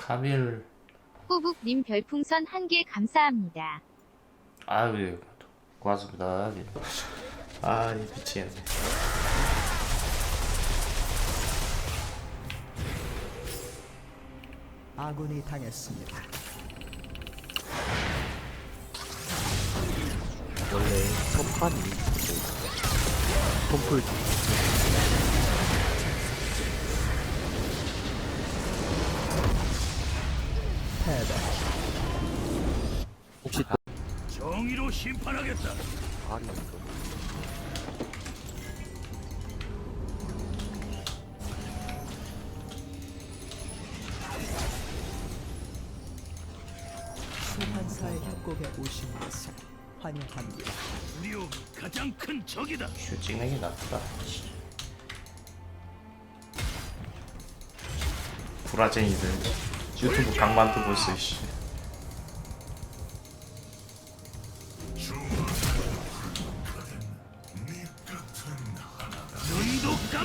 카밀 꾸북님 별풍선 한 개 감사합니다. 아유 예. 고맙습니다. 예. 아 예, 미치겠네. 아군이 당했습니다. 원래 첫판이 톰풀 심판하겠다. 발이 있어? 수환사의 협곡에 오신 것을 환영합니다. 두려움이 가장 큰 적이다. 슈 찍는 게 낫다. 구라쟁이들 유튜브 강만 뜨고 있어 씨.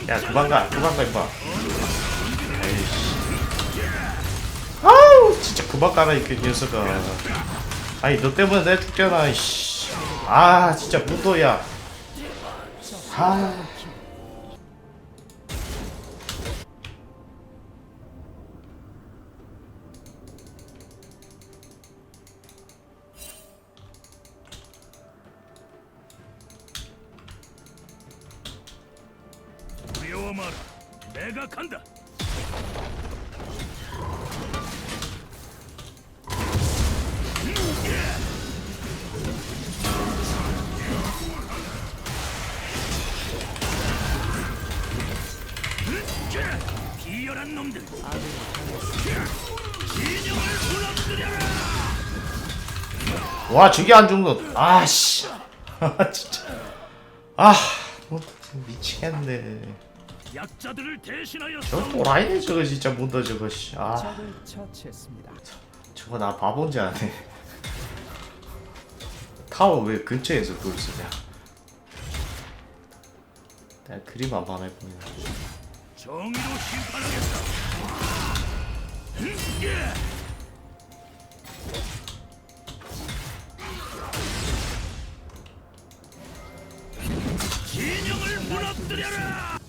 야 그만 가 그만 가 임마. 에이씨. 아우 진짜 그만 가라 이 녀석아. 아니 너 때문에 내 죽잖아 씨. 아 진짜 무도야. 아. 내가 간다. 비열한 놈들. 진영을 무너뜨려라. 와 저게 안 죽노 아씨 진짜 아 뭐, 미치겠네 약자들을 대신하여 저 또라이네 저거 진짜 문더 저거 씨아 적을 처치했습니다. 저거 나 바본지 아네 타워 왜 근처에서 그걸 쓰냐 내가 그림 한번 해보냐 정의로 심판하겠다. 예. 진영을 무너뜨려라.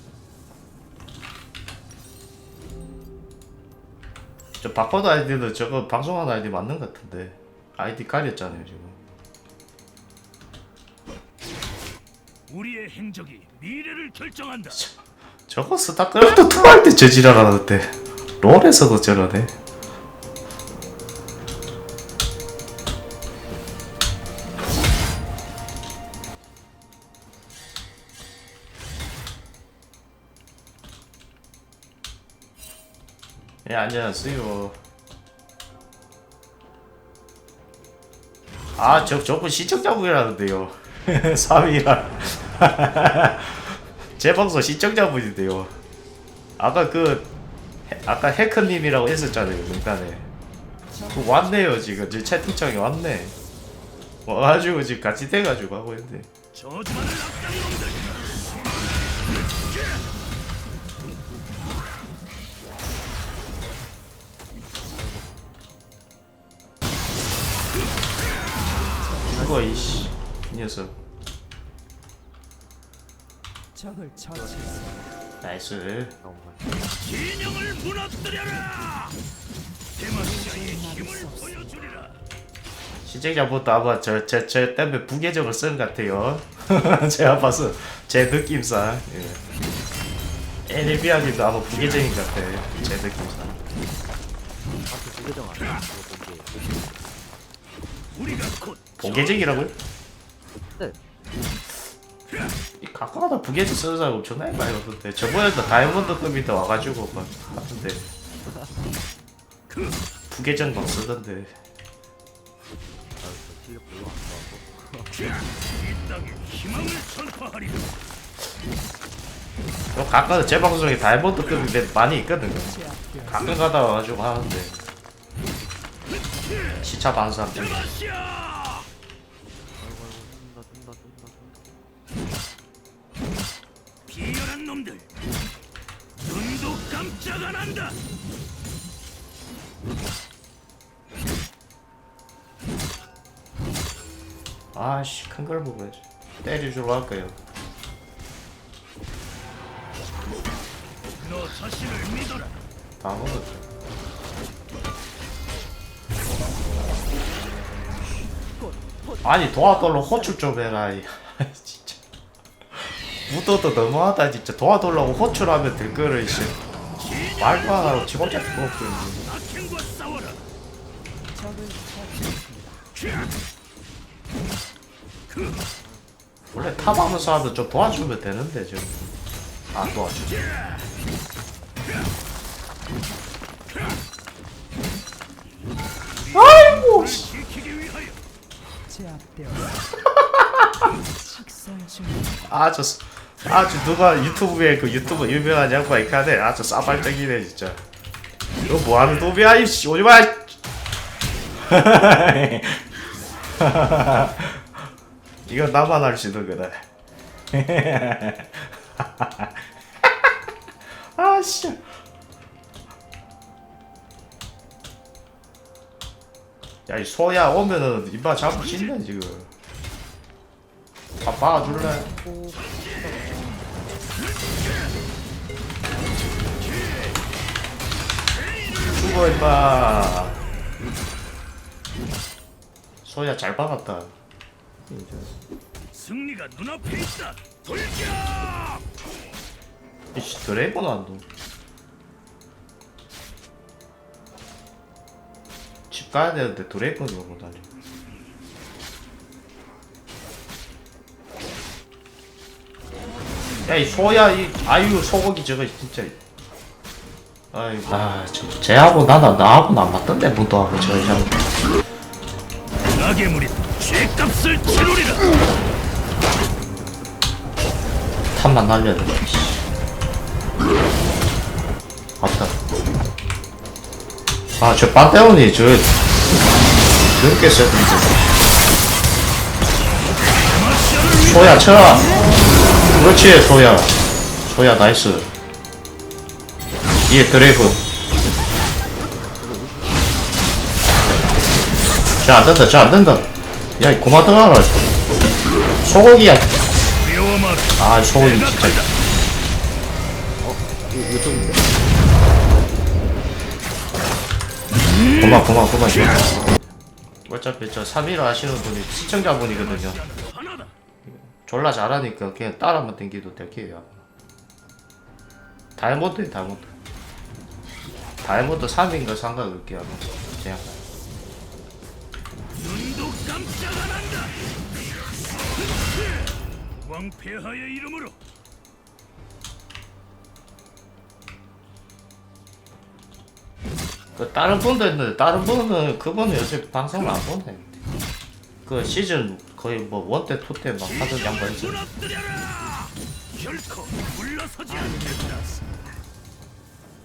저 바코드 아이디도 저거 방송하는 아이디 맞는 것 같은데. 아이디 가렸잖아요 지금. 우리의 행적이 미래를 결정한다. 저거 스타크래프트 2할때 저 지랄 하는데. 롤에서도 저러네 예 안녕하세요 아저 저분 시청자분이라는데요 3위라 제 방송 시청자분인데요. 아까 그 해- 아까 해커님이라고 했었잖아요 명단에. 그 왔네요 지금 제 채팅창에 왔네. 와가지고 지금 같이 돼가지고 하고 있는데. 죽어 이씨 이 녀석. 적을 처치했습니다. 나이스. 진영을 무너뜨려라. 대마시아의 힘을 보여주리라. 시청자부터 아마 저저저 때문에 부계정을 쓴것 같아요. 제가 봐서 제 느낌상. 예. 애니비아님도 아마 부계정인 것 같아요. 제 느낌상. 아무튼 부계정 아니야 본게 부계정이라고요? 네 이 가끔가다 부계지 쓰는 사람 엄청나게 많이 없는데 저번에도 다이아몬드급인데 와가지고 막 하던데 부계정 막 쓰던데 아, 저 실력 별로 안 좋아하고 이 땅에 희망을 선포하리라. 또 가끔 제 방송에 다이아몬드급인데 많이 있거든요 제압되었습니다. 가끔 가다 와가지고 하는데 시차 반사 비열한 놈들 눈도 깜짝 안 한다. 아씨 큰 걸 보면지 때려주러 할까요? 너 자신을 믿어라. 다 먹었죠. 아니 도와돌로 호출 좀 해라 이 진짜. 묻어도 너무하다 진짜. 도와돌라고 호출하면 될 거를 이씨 말도 안 하고 직업 잡고 없고. 원래 탑하면서 하면 좀 도와주면 되는데 지금. 안 도와줘 아주 스- 아주 누가 유튜브에 그 유튜브 유명한 양반 있카네. 아주 싸발적이네 진짜. 이거 뭐하는 도비야 이씨. 오지마! 이거 나만 할 수 있는 거다 아씨 야 이 소야 오면은 이마 잡고 찢네 지금 밥 박아줄래? 죽어 임마 소야 잘 박았다 승리가 눈앞에 있다. 돌격! 이씨 드래곤 안도 집 가야 되는데 드래곤이 오고 다니 야이 소야 이 아유 소고기 저거 진짜 아이고 아 저 쟤하고 나나 나하고는 안 맞던데 무도하고 저 형. 악의물이 죄값을 치르리라. 탑만 날려야 돼. 아, 저 판테온이 저 저렇게 세던데. 소야 쳐. 그렇지, 소야. 소야 나이스. 뒤에 드래곤. 쟤안 된다, 쟤안 된다. 야, 이 고마 떠나라. 소고기야. 아, 소고기 진짜. 이거 좀 그만 그만 그만 어차피 저 3일 하시는 분이 시청자분이거든요. 졸라 잘하니까 그냥 따라만 땡기도 될게요 다이아몬드 다이아몬드 다이아몬드 3인 거 상관없게요 그냥 눈도 깜짝 안 한다. 왕폐하의 이름으로 그 다른 분도 있는데 다른 분은 그분은 요새 방송을 안 보네 그 시즌 거의 뭐 원때 투때 막 하던 양반 있어 무너뜨려라. 결코 물러서지 않는다.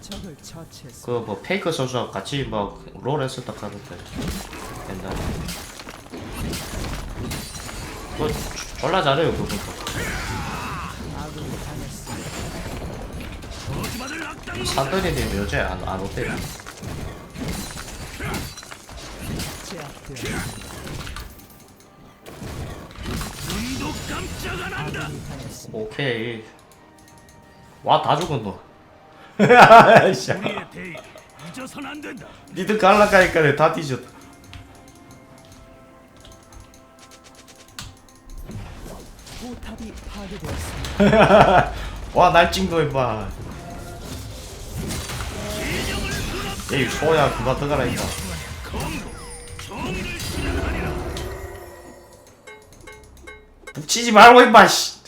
적을 처치했습니다. 그뭐 페이크 선수와 같이 막롤 했었다 하던데 옛날에 그 졸라 잘해요 그분도 사드리님 요새 안, 안 오대요 되었습니다. 눈도 깜짝 안 한다. 아군이 당했습니다. 오케이 와 다 죽었노 씨, 우리의 대의 잊어선 안 된다. 니들 갈라가니까 다 뒤졌다 포탑이 파괴되었습니다. 와날 찍노 임마 에이 소야 그만 들어가라 임마 붙이지 말고 임마 씨.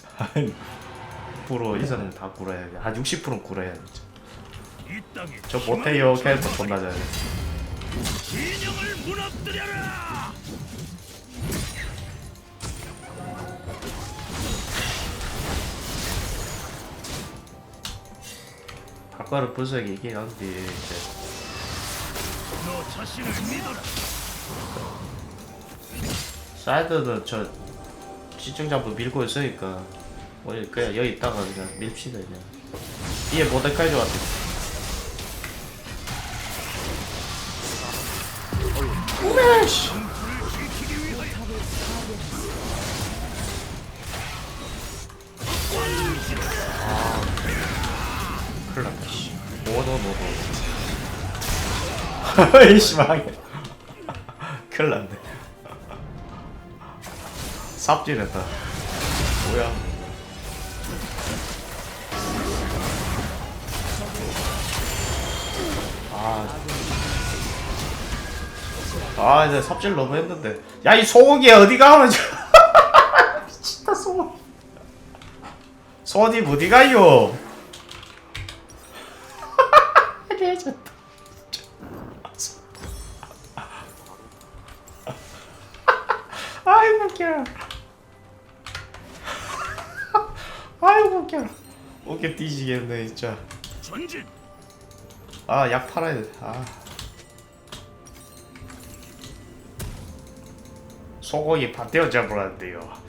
프로 이사는 다 굴어야 돼 한 60%는 굴어야 돼 저 못해요. 캐릭터 존나 잘해 진영을 무너뜨려라. 바꿔를 분석이 이긴 한데 이제. 너 자신을 믿어라. 사이드는 저 시청자분 밀고 있으니까 뭐 우리 그냥 여기 있다가 그냥 밀시다 그냥 뒤에 모데카이 좋았다 우메시 아, 큰일났다 하하 이씨 망해 큰일났네. 삽질했다. 뭐야? 아. 아, 이제 삽질 너무 했는데. 야, 이 소고기 어디 가면 미친다, 소고기. 소님 어디 가요? 아이고 웃겨. 웃겨. 웃겨 뒤지겠네 진짜. 전진. 아 약 팔아야 돼. 아. 소고기 밭대어 잡으라는데요.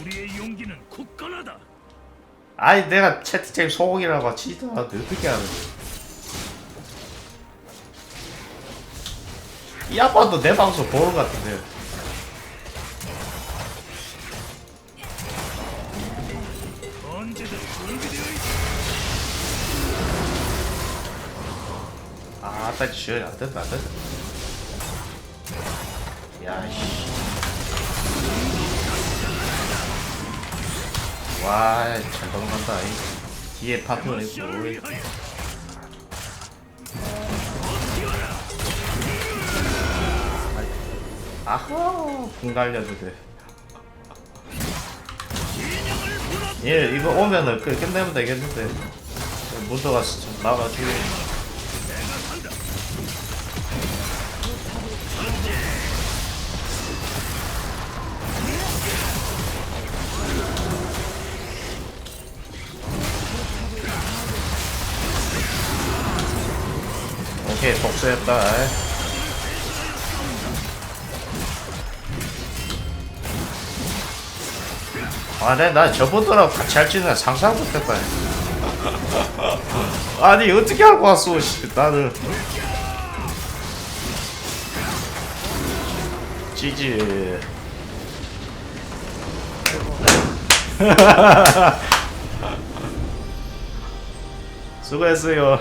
우리의 용기는 굳건하다. 아니 내가 채팅창 소고기라고 않았는데 어떻게 하는 이 아빠도 내 방송 보는 것 같은데. 아 아따 지어 안 된다 안 된다 야 씨 와잘 도망간다 이. 뒤에 파트너는 러 아하 궁 갈려도 돼얘 이거 오면은 끝 끝내면 되겠는데. 문도가 나가지고 오케이 복수했다 아, 내, 나 저분들하고 같이 할 줄은 상상 못했다. 아니, 어떻게 알고 왔어, 씨, 나는. 지지. 수고했어요.